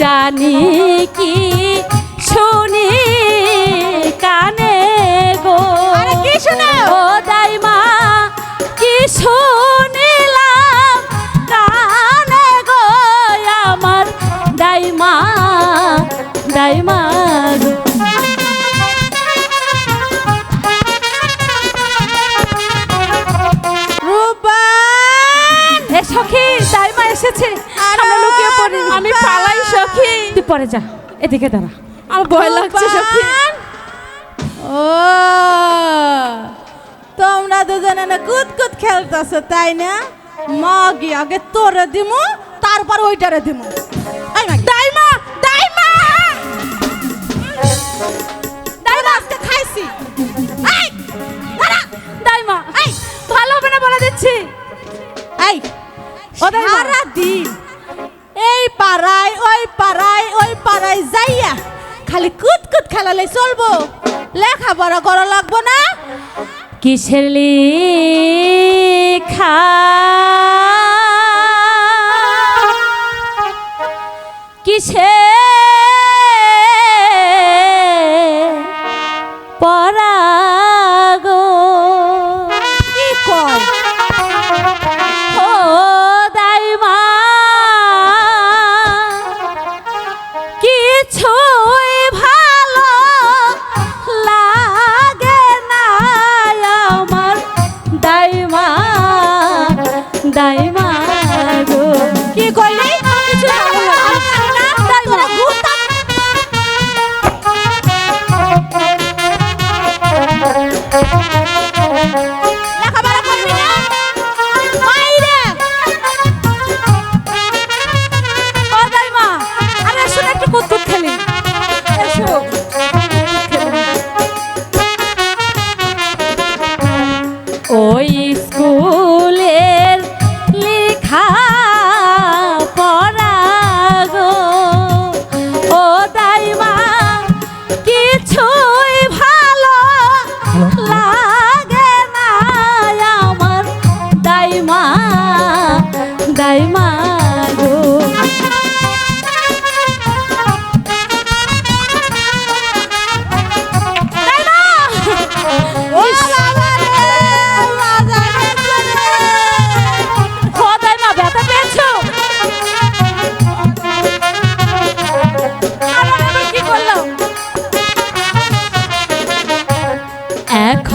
জানি কি শুনি কানে গো? কি শুনো? ও দাইমা কি শুনিলাম কানে গো? আমার দাইমা দাইমা। পরে যা এদিকে দাঁড়া। আমার ভয় লাগছে ও তোমরা দুজনে না কুদ কুদ খেলতেছো তাই না? মা গিয়ে আগে তোরে দিমু তারপর ওইটারে দিমু। খেলালে চলবো। লেখাপড়া করা লাগবো না। কিসের খা কিসে দাইমা দাইমা গো। কি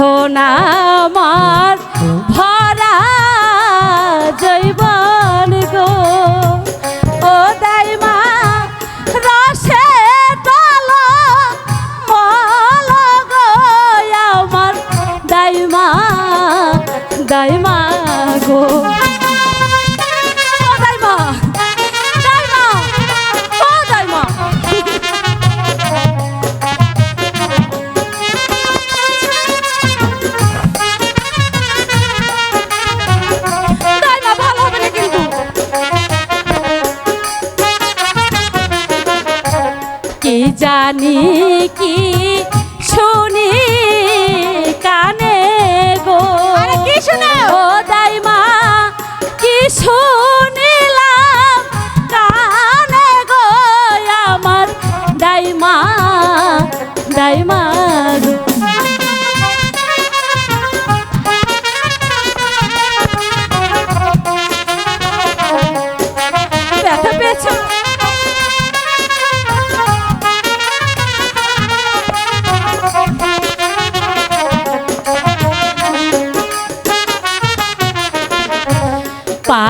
এখন আমার।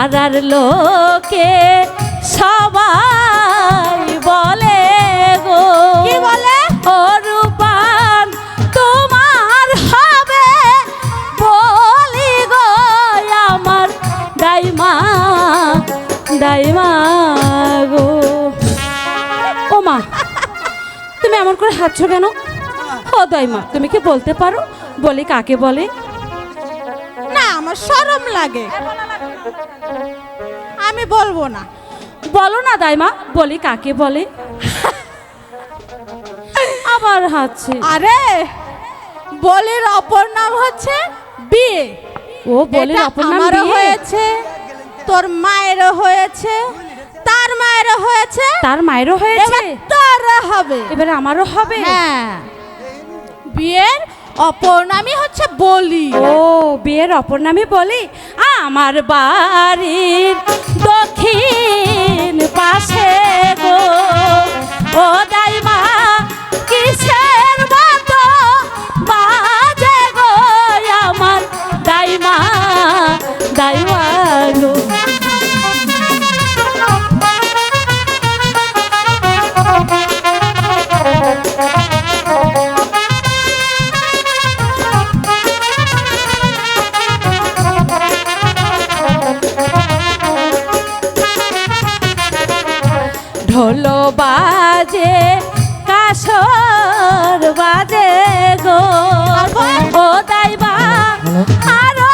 পাড়ার লোকে সবাই বলে গো। কি বলে? ও রূপান তোমার হবে বলি গো আমার দাইমা দাইমা গো। ও মা তুমি এমন করে হাঁটছো কেন? ও দাইমা তুমি কি বলতে পারো? বলি কাকে বলে? আমার শরম লাগে। আমি বলব না। বলো না দাইমা বলি কাকে বলে? আবার হচ্ছে আরে বলির অপর নাম হচ্ছে বিয়ে। ও বলির অপর নাম আমারও হয়েছে তোর মায়েরও হয়েছে তার মায়েরও হয়েছে। তার মায়েরও হয়েছে? তার হবে। এবারে আমারও হবে? হ্যাঁ। বিয়ের অপর হচ্ছে বলি। ও বিয়ের অপর বলি? আমার বাড়ির দক্ষিণ বাজে কাশর বাজে গো। ও বা আরও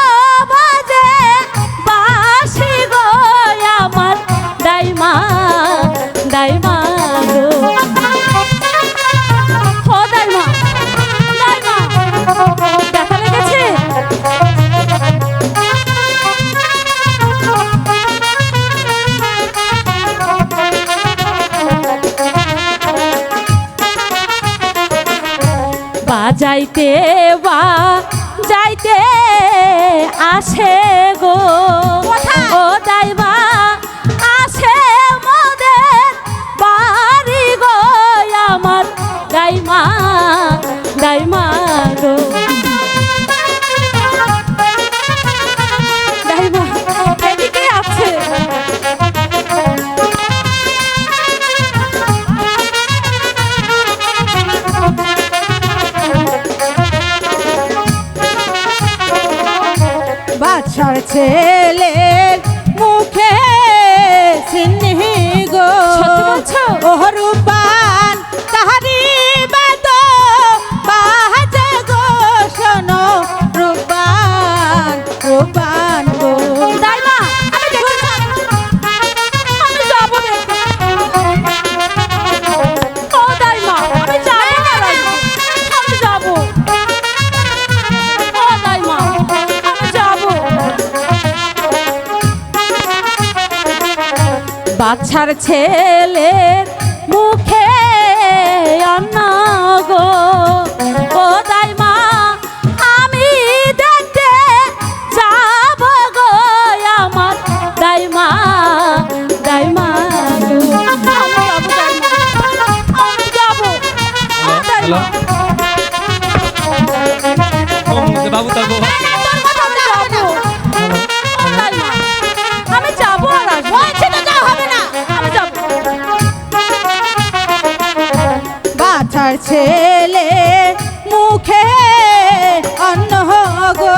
বাজাইতে বা যাইতে আসে গো। ও দাইবা আসে মোদের বাড়ি গো আমার। দাইমা দাইমা গো। বাদশার ছেলের মুখে সিন্নি গো। ওহরূপা বাচ্চার ছেলের মুখে অন্ন গো। ছেলে মুখে অন্ন গো।